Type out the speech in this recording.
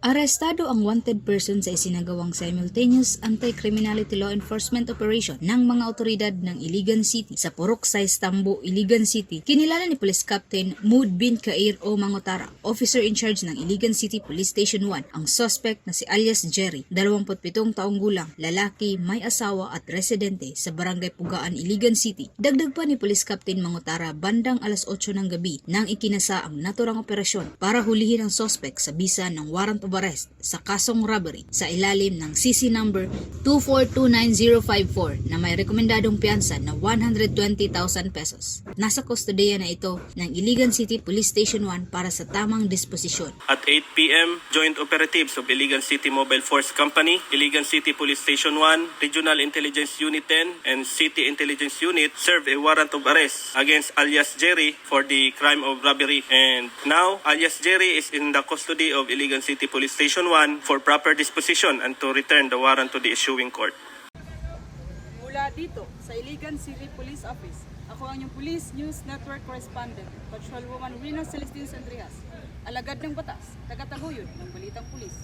Arestado ang wanted person sa isinagawang simultaneous anti-criminality law enforcement operation ng mga otoridad ng Iligan City sa Purok Size Tambo, Iligan City. Kinilala ni Police Captain Mood bin Kair O Mangotara, officer in charge ng Iligan City Police Station 1, ang suspect na si alias Jerry, 27 taong gulang, lalaki, may asawa at residente sa Barangay Pugaan, Iligan City. Dagdag pa ni Police Captain Mangotara bandang alas 8 ng gabi nang ikinasa ang naturang operasyon para hulihin ang suspect sa bisa ng warrant arrest sa kasong robbery sa ilalim ng CC number 2429054 na may rekomendadong piyansa na 120,000 pesos. Nasa kustodiya na ito ng Iligan City Police Station 1 para sa tamang disposisyon. At 8 p.m., joint operatives of Iligan City Mobile Force Company, Iligan City Police Station 1, Regional Intelligence Unit 10, and City Intelligence Unit serve a warrant of arrest against alias Jerry for the crime of robbery. And now, alias Jerry is in the custody of Iligan City Police Station 1 for proper disposition and to return the warrant to the issuing court. Mula dito sa Iligan City Police Office, ako ang inyong Police News Network Correspondent, Patrolwoman Rina Celestine Sandrias, alagad ng batas, tagataguyod ng Balitang Pulis.